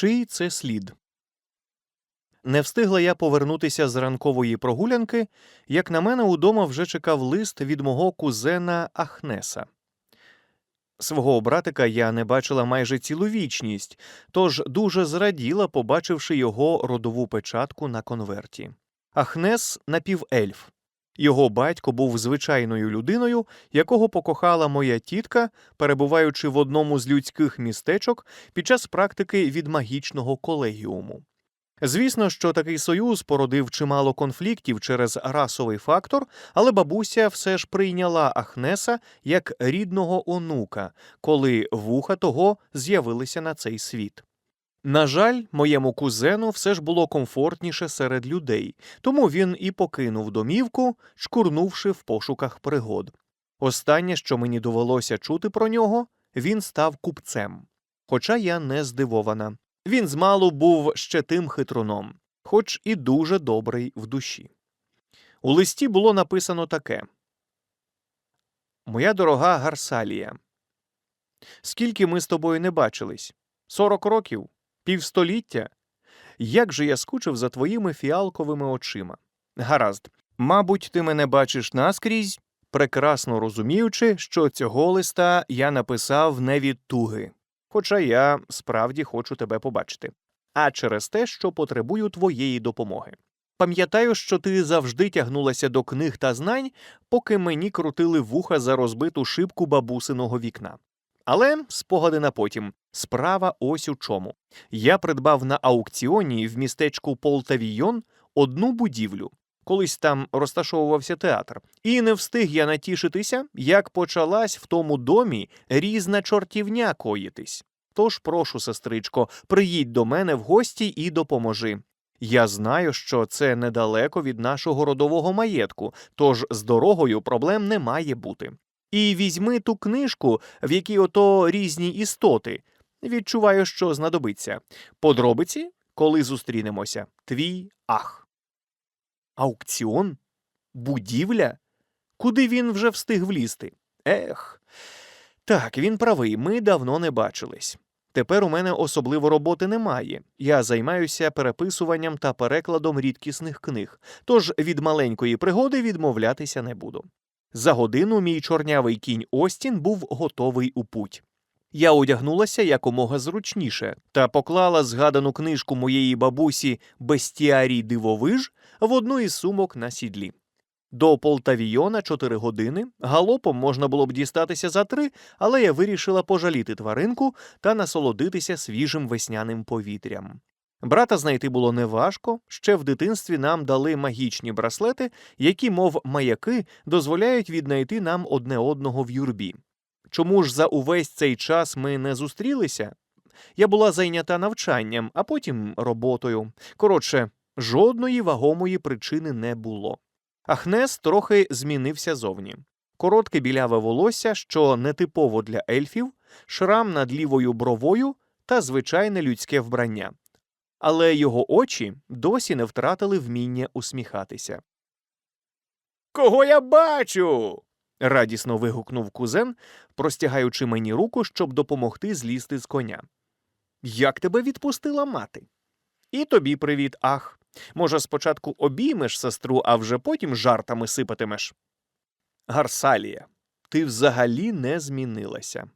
Чий це слід? Не встигла я повернутися з ранкової прогулянки, як на мене удома вже чекав лист від мого кузена Ахнеса. Свого братика я не бачила майже цілу вічність, тож дуже зраділа, побачивши його родову печатку на конверті. Ахнес напівельф. Його батько був звичайною людиною, якого покохала моя тітка, перебуваючи в одному з людських містечок під час практики від магічного колегіуму. Звісно, що такий союз породив чимало конфліктів через расовий фактор, але бабуся все ж прийняла Ахнеса як рідного онука, коли вуха того з'явилися на цей світ. На жаль, моєму кузену все ж було комфортніше серед людей, тому він і покинув домівку, шкурнувши в пошуках пригод. Останнє, що мені довелося чути про нього, він став купцем. Хоча я не здивована. Він змалу був ще тим хитруном, хоч і дуже добрий в душі. У листі було написано таке Моя дорога Гарсалія. Скільки ми з тобою не бачились? Сорок років? Півстоліття? Як же я скучив за твоїми фіалковими очима? Гаразд, мабуть, ти мене бачиш наскрізь, прекрасно розуміючи, що цього листа я написав не від туги. Хоча я справді хочу тебе побачити, а через те, що потребую твоєї допомоги. Пам'ятаю, що ти завжди тягнулася до книг та знань, поки мені крутили вуха за розбиту шибку бабусиного вікна. Але спогади на потім. Справа ось у чому. Я придбав на аукціоні в містечку Полтавійон одну будівлю. Колись там розташовувався театр, і не встиг я натішитися, як почалась в тому домі різна чортівня коїтись. Тож прошу, сестричко, приїдь до мене в гості і допоможи. Я знаю, що це недалеко від нашого родового маєтку, тож з дорогою проблем не має бути. І візьми ту книжку, в якій ото різні істоти. Відчуваю, що знадобиться. Подробиці, коли зустрінемося, твій ах. Аукціон? Будівля? Куди він вже встиг влізти? Ех. Так, він правий, ми давно не бачились. Тепер у мене особливо роботи немає. Я займаюся переписуванням та перекладом рідкісних книг, тож від маленької пригоди відмовлятися не буду. За годину мій чорнявий кінь Остін був готовий у путь. Я одягнулася якомога зручніше та поклала згадану книжку моєї бабусі Бестіарій дивовиж в одну із сумок на сідлі. До Полтавійона чотири години, галопом можна було б дістатися за три, але я вирішила пожаліти тваринку та насолодитися свіжим весняним повітрям. Брата знайти було неважко, ще в дитинстві нам дали магічні браслети, які, мов маяки, дозволяють віднайти нам одне одного в юрбі. Чому ж за увесь цей час ми не зустрілися? Я була зайнята навчанням, а потім роботою. Коротше, жодної вагомої причини не було. Ахнес трохи змінився зовні. Коротке біляве волосся, що нетипово для ельфів, шрам над лівою бровою та звичайне людське вбрання. Але його очі досі не втратили вміння усміхатися. Кого я бачу? радісно вигукнув кузен, простягаючи мені руку, щоб допомогти злізти з коня. Як тебе відпустила мати? І тобі привіт, ах. Може, спочатку обіймеш сестру, а вже потім жартами сипатимеш. Гарсалія, ти взагалі не змінилася.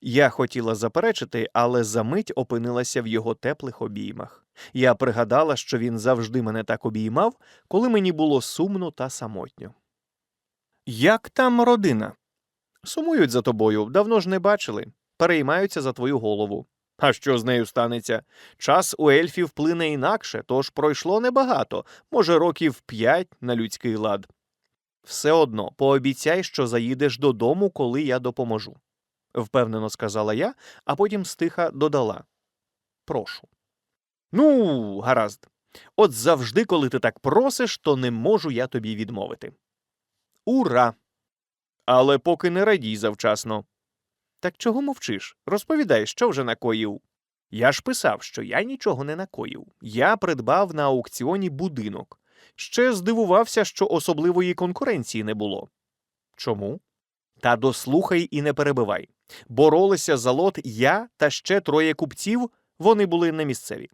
Я хотіла заперечити, але за мить опинилася в його теплих обіймах. Я пригадала, що він завжди мене так обіймав, коли мені було сумно та самотньо. Як там родина? Сумують за тобою, давно ж не бачили, переймаються за твою голову. А що з нею станеться? Час у ельфів плине інакше, тож пройшло небагато, може, років п'ять на людський лад. Все одно пообіцяй, що заїдеш додому, коли я допоможу, впевнено сказала я, а потім стиха додала Прошу. Ну, гаразд. От завжди, коли ти так просиш, то не можу я тобі відмовити. Ура! Але поки не радій завчасно. Так чого мовчиш? Розповідай, що вже накоїв. Я ж писав, що я нічого не накоїв. Я придбав на аукціоні будинок. Ще здивувався, що особливої конкуренції не було. Чому? Та дослухай і не перебивай. Боролися за лот я та ще троє купців вони були не місцеві.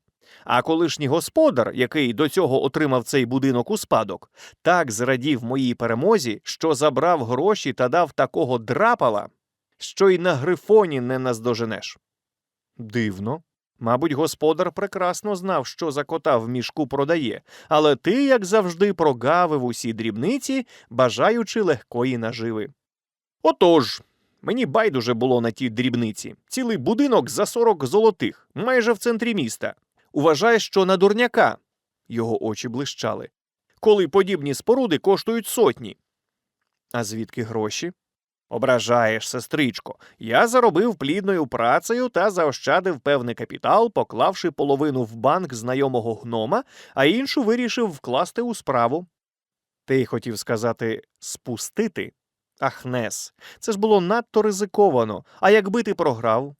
А колишній господар, який до цього отримав цей будинок у спадок, так зрадів моїй перемозі, що забрав гроші та дав такого драпала, що й на грифоні не наздоженеш. Дивно. Мабуть, господар прекрасно знав, що за кота в мішку продає, але ти, як завжди, прогавив усі дрібниці, бажаючи легкої наживи. Отож, мені байдуже було на ті дрібниці. Цілий будинок за 40 золотих, майже в центрі міста. Уважай, що на дурняка. Його очі блищали. Коли подібні споруди коштують сотні. А звідки гроші? Ображаєш, сестричко. Я заробив плідною працею та заощадив певний капітал, поклавши половину в банк знайомого гнома, а іншу вирішив вкласти у справу. Ти хотів сказати спустити? Ах, Нес, це ж було надто ризиковано. А якби ти програв?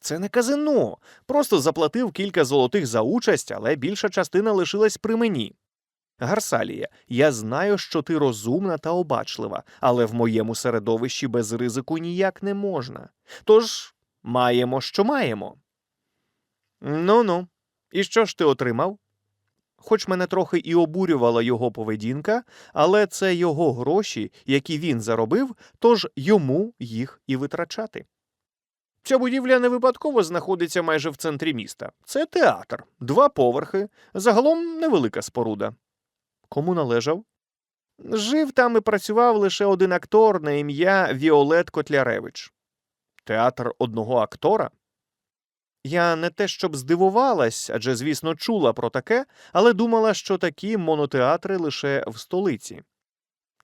Це не казино. Просто заплатив кілька золотих за участь, але більша частина лишилась при мені. Гарсалія, я знаю, що ти розумна та обачлива, але в моєму середовищі без ризику ніяк не можна. Тож маємо, що маємо. Ну ну, і що ж ти отримав? Хоч мене трохи і обурювала його поведінка, але це його гроші, які він заробив, тож йому їх і витрачати. Ця будівля не випадково знаходиться майже в центрі міста. Це театр, два поверхи, загалом невелика споруда. Кому належав? Жив там і працював лише один актор на ім'я Віолет Котляревич. Театр одного актора? Я не те щоб здивувалась, адже, звісно, чула про таке, але думала, що такі монотеатри лише в столиці.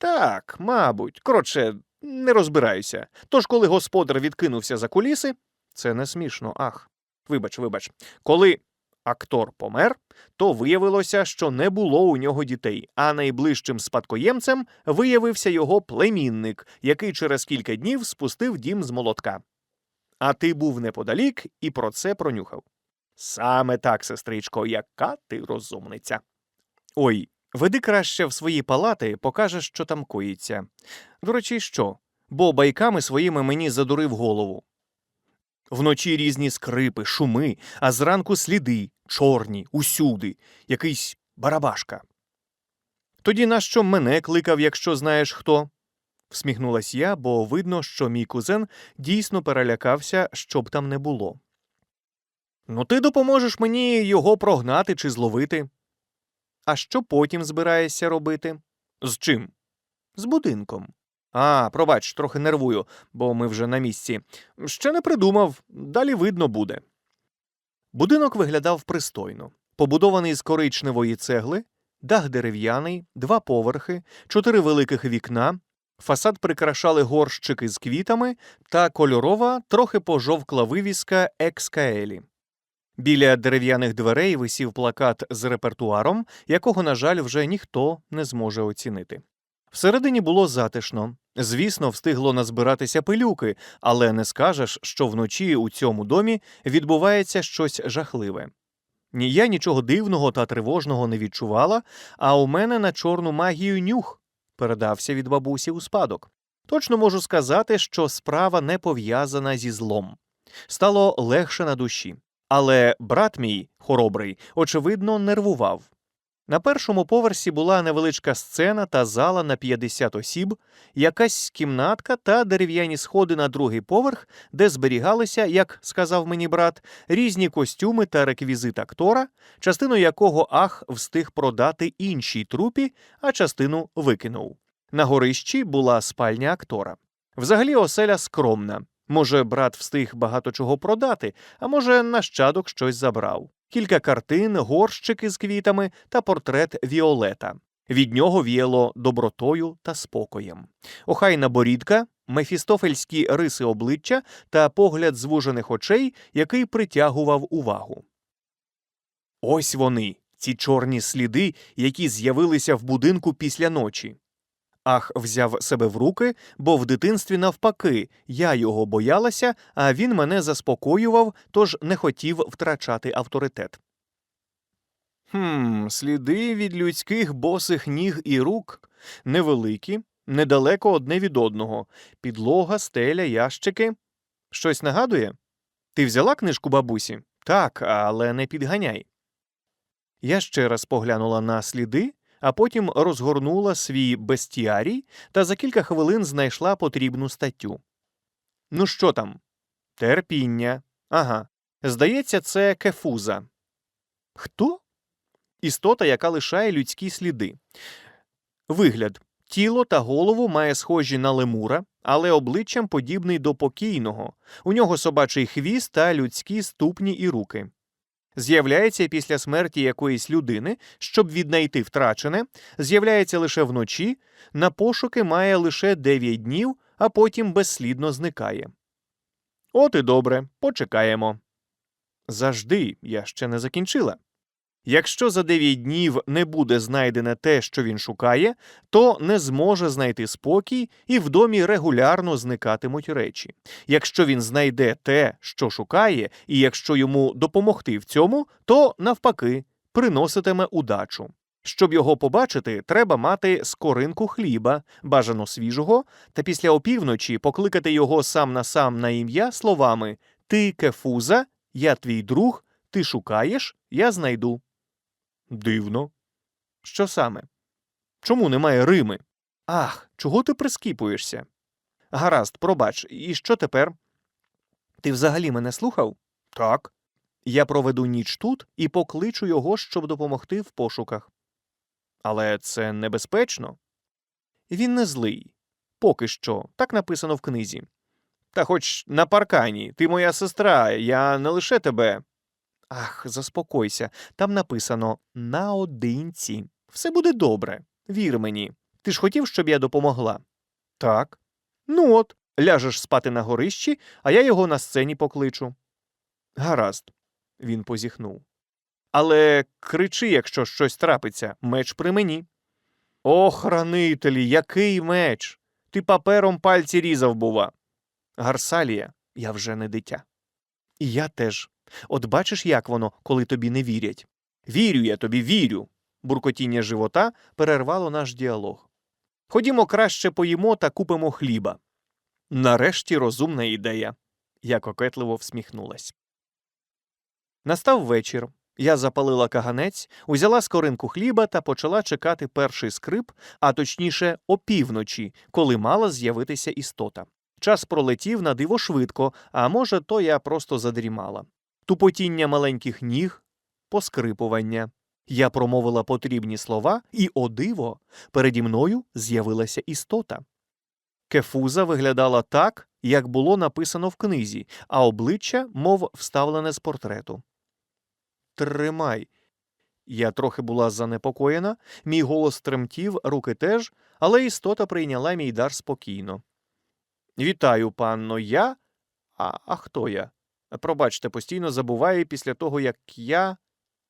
Так, мабуть, коротше, не розбираюся. Тож, коли господар відкинувся за куліси, це не смішно, ах. Вибач, вибач, коли актор помер, то виявилося, що не було у нього дітей, а найближчим спадкоємцем виявився його племінник, який через кілька днів спустив дім з молотка. А ти був неподалік і про це пронюхав. Саме так, сестричко, яка ти розумниця. Ой, веди краще в свої палати, покажеш, що там коїться. До речі, що? Бо байками своїми мені задурив голову. Вночі різні скрипи, шуми, а зранку сліди, чорні, усюди, якийсь барабашка. Тоді нащо мене кликав, якщо знаєш хто? Всміхнулась я, бо видно, що мій кузен дійсно перелякався, щоб там не було. Ну, ти допоможеш мені його прогнати чи зловити. А що потім збираєшся робити? З чим? З будинком. А, пробач, трохи нервую, бо ми вже на місці. Ще не придумав, далі видно буде. Будинок виглядав пристойно, побудований з коричневої цегли, дах дерев'яний, два поверхи, чотири великих вікна, фасад прикрашали горщики з квітами та кольорова, трохи пожовкла вивіска екскаелі. Біля дерев'яних дверей висів плакат з репертуаром, якого, на жаль, вже ніхто не зможе оцінити. Всередині було затишно. Звісно, встигло назбиратися пилюки, але не скажеш, що вночі у цьому домі відбувається щось жахливе. Ні я нічого дивного та тривожного не відчувала, а у мене на чорну магію нюх передався від бабусі у спадок. Точно можу сказати, що справа не пов'язана зі злом. Стало легше на душі. Але брат мій, хоробрий, очевидно, нервував. На першому поверсі була невеличка сцена та зала на 50 осіб, якась кімнатка та дерев'яні сходи на другий поверх, де зберігалися, як сказав мені брат, різні костюми та реквізит актора, частину якого ах встиг продати іншій трупі, а частину викинув. На горищі була спальня актора. Взагалі оселя скромна. Може, брат встиг багато чого продати, а може, нащадок щось забрав. Кілька картин, горщики з квітами та портрет Віолета. Від нього віяло добротою та спокоєм. Охайна борідка, мефістофельські риси обличчя та погляд звужених очей, який притягував увагу. Ось вони, ці чорні сліди, які з'явилися в будинку після ночі. Ах взяв себе в руки, бо в дитинстві навпаки я його боялася, а він мене заспокоював, тож не хотів втрачати авторитет. Хм, сліди від людських босих ніг і рук невеликі, недалеко одне від одного, підлога, стеля, ящики. Щось нагадує? Ти взяла книжку бабусі? Так, але не підганяй. Я ще раз поглянула на сліди, а потім розгорнула свій бестіарій та за кілька хвилин знайшла потрібну статтю. Ну що там? Терпіння. Ага. Здається, це кефуза. Хто? Істота, яка лишає людські сліди. Вигляд. Тіло та голову має схожі на лемура, але обличчям подібний до покійного. У нього собачий хвіст та людські ступні і руки. З'являється після смерті якоїсь людини, щоб віднайти втрачене, з'являється лише вночі, на пошуки має лише 9 днів, а потім безслідно зникає. От і добре, почекаємо. Завжди я ще не закінчила. Якщо за 9 днів не буде знайдене те, що він шукає, то не зможе знайти спокій і в домі регулярно зникатимуть речі. Якщо він знайде те, що шукає, і якщо йому допомогти в цьому, то навпаки приноситиме удачу. Щоб його побачити, треба мати скоринку хліба, бажано свіжого, та після опівночі покликати його сам на сам на ім'я словами Ти кефуза, я твій друг, ти шукаєш, я знайду. Дивно. Що саме? Чому немає Рими? Ах, чого ти прискіпуєшся? Гаразд, пробач, і що тепер? Ти взагалі мене слухав? Так. Я проведу ніч тут і покличу його, щоб допомогти в пошуках. Але це небезпечно. Він не злий. Поки що, так написано в книзі. Та хоч на паркані, ти моя сестра, я не лише тебе. Ах, заспокойся. Там написано наодинці. Все буде добре. Вір мені. Ти ж хотів, щоб я допомогла? Так. Ну от, ляжеш спати на горищі, а я його на сцені покличу. Гаразд, він позіхнув. Але кричи, якщо щось трапиться, меч при мені. О, хранителі, який меч! Ти папером пальці різав, бува. Гарсалія, я вже не дитя. І я теж. От бачиш, як воно, коли тобі не вірять. Вірю я тобі, вірю. Буркотіння живота перервало наш діалог. Ходімо краще поїмо та купимо хліба. Нарешті розумна ідея. Я кокетливо всміхнулась. Настав вечір. Я запалила каганець, узяла скоринку хліба та почала чекати перший скрип, а точніше, опівночі, коли мала з'явитися істота. Час пролетів на диво швидко, а може, то я просто задрімала. Тупотіння маленьких ніг, поскрипування. Я промовила потрібні слова, і, о диво, переді мною з'явилася істота. Кефуза виглядала так, як було написано в книзі, а обличчя, мов вставлене з портрету. Тримай. Я трохи була занепокоєна, мій голос тремтів, руки теж, але істота прийняла мій дар спокійно. Вітаю, панно, я. А, а хто я? Пробачте, постійно забуваю після того, як я.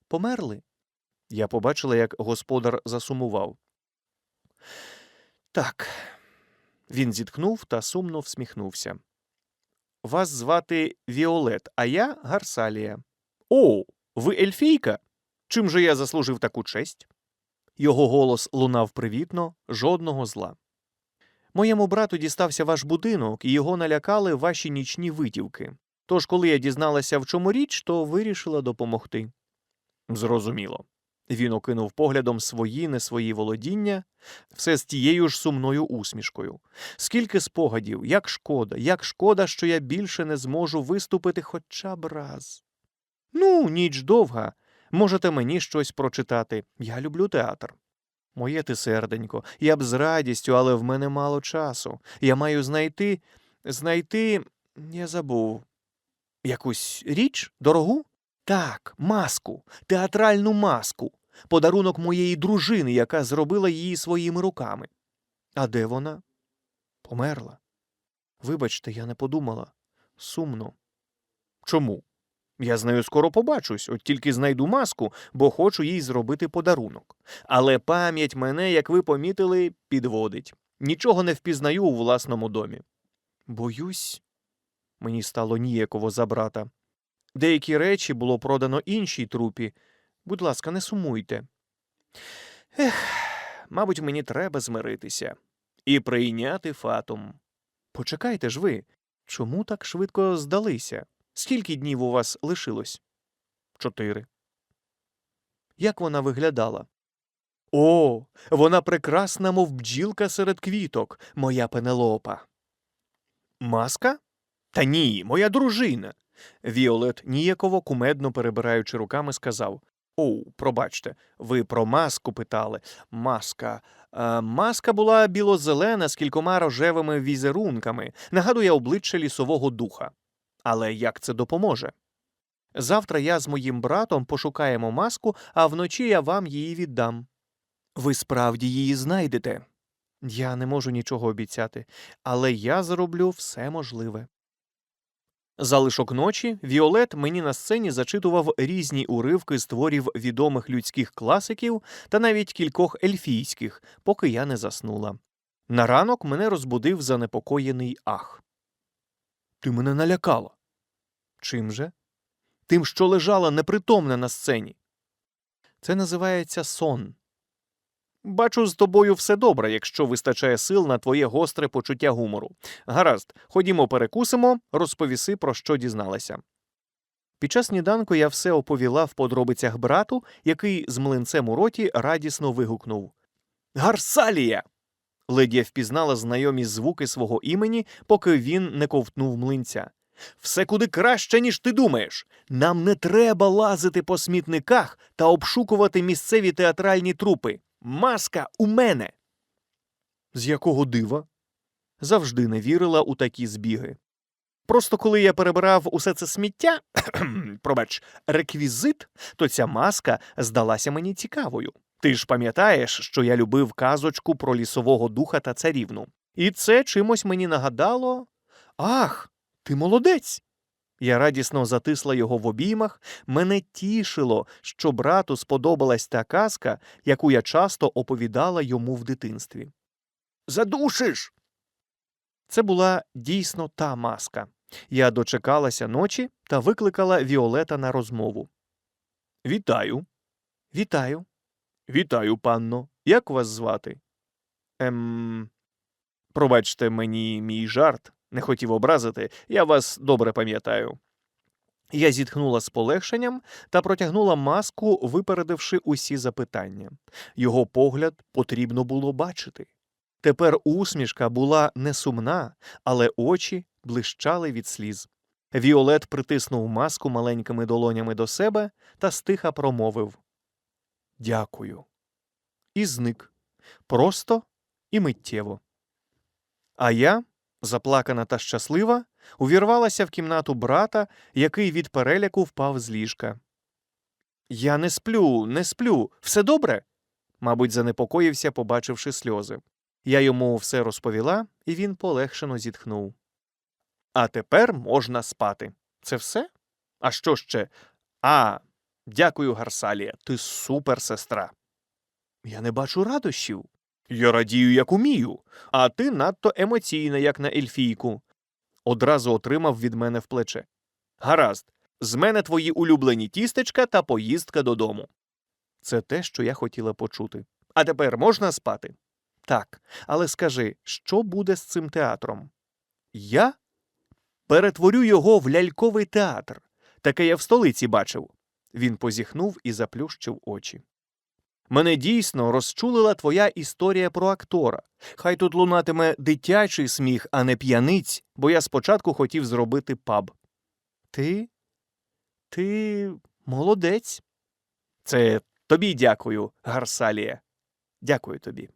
Померли. Я побачила, як господар засумував. Так. Він зітхнув та сумно всміхнувся. Вас звати Віолет, а я Гарсалія. О, ви ельфійка? Чим же я заслужив таку честь? Його голос лунав привітно, жодного зла. Моєму брату дістався ваш будинок, і його налякали ваші нічні витівки. Тож, коли я дізналася, в чому річ, то вирішила допомогти. Зрозуміло. Він окинув поглядом свої не свої володіння, все з тією ж сумною усмішкою. Скільки спогадів, як шкода, як шкода, що я більше не зможу виступити хоча б раз. Ну, ніч довга. Можете мені щось прочитати. Я люблю театр. Моє ти серденько, я б з радістю, але в мене мало часу. Я маю знайти. знайти. я забув. Якусь річ дорогу? Так, маску, театральну маску, подарунок моєї дружини, яка зробила її своїми руками. А де вона? Померла. Вибачте, я не подумала. Сумно. Чому? Я з нею скоро побачусь, от тільки знайду маску, бо хочу їй зробити подарунок. Але пам'ять мене, як ви помітили, підводить. Нічого не впізнаю у власному домі. Боюсь, мені стало ніяково за брата. Деякі речі було продано іншій трупі. Будь ласка, не сумуйте. Ех, мабуть, мені треба змиритися і прийняти фатум. Почекайте ж ви, чому так швидко здалися? Скільки днів у вас лишилось? Чотири. Як вона виглядала? О, вона прекрасна, мов бджілка серед квіток, моя пенелопа. Маска? Та ні, моя дружина. Віолет ніяково кумедно перебираючи руками, сказав Оу, пробачте, ви про маску питали. Маска. Е, маска була білозелена з кількома рожевими візерунками, нагадує обличчя лісового духа. Але як це допоможе? Завтра я з моїм братом пошукаємо маску, а вночі я вам її віддам. Ви справді її знайдете. Я не можу нічого обіцяти, але я зроблю все можливе. Залишок ночі Віолет мені на сцені зачитував різні уривки з творів відомих людських класиків та навіть кількох ельфійських, поки я не заснула. На ранок мене розбудив занепокоєний ах. Ти мене налякала. Чим же? Тим, що лежала непритомна на сцені. Це називається сон. Бачу, з тобою все добре, якщо вистачає сил на твоє гостре почуття гумору. Гаразд, ходімо перекусимо, розповіси, про що дізналася. Під час сніданку я все оповіла в подробицях брату, який з млинцем у роті радісно вигукнув Гарсалія. Ледія впізнала знайомі звуки свого імені, поки він не ковтнув млинця. Все куди краще, ніж ти думаєш. Нам не треба лазити по смітниках та обшукувати місцеві театральні трупи. Маска у мене. З якого дива? Завжди не вірила у такі збіги. Просто коли я перебирав усе це сміття, пробач, реквізит, то ця маска здалася мені цікавою. Ти ж пам'ятаєш, що я любив казочку про лісового духа та царівну. І це чимось мені нагадало. Ах, ти молодець. Я радісно затисла його в обіймах. Мене тішило, що брату сподобалась та казка, яку я часто оповідала йому в дитинстві. Задушиш. Це була дійсно та маска. Я дочекалася ночі та викликала Віолета на розмову. Вітаю. Вітаю. Вітаю, панно. Як вас звати? Ем. Пробачте мені мій жарт. Не хотів образити, я вас добре пам'ятаю. Я зітхнула з полегшенням та протягнула маску, випередивши усі запитання. Його погляд потрібно було бачити. Тепер усмішка була не сумна, але очі блищали від сліз. Віолет притиснув маску маленькими долонями до себе та стиха промовив Дякую. І зник. Просто і миттєво. А я заплакана та щаслива, увірвалася в кімнату брата, який від переляку впав з ліжка. Я не сплю, не сплю, все добре? мабуть, занепокоївся, побачивши сльози. Я йому все розповіла, і він полегшено зітхнув. А тепер можна спати. Це все? А що ще? А, дякую, Гарсалія, ти суперсестра. Я не бачу радощів. Я радію, як умію, а ти надто емоційна, як на ельфійку. Одразу отримав від мене в плече. Гаразд, з мене твої улюблені тістечка та поїздка додому. Це те, що я хотіла почути. А тепер можна спати? Так, але скажи, що буде з цим театром? Я перетворю його в ляльковий театр. Таке я в столиці бачив. Він позіхнув і заплющив очі. Мене дійсно розчулила твоя історія про актора. Хай тут лунатиме дитячий сміх, а не п'яниць, бо я спочатку хотів зробити паб. Ти? Ти молодець. Це тобі дякую, Гарсалія. Дякую тобі.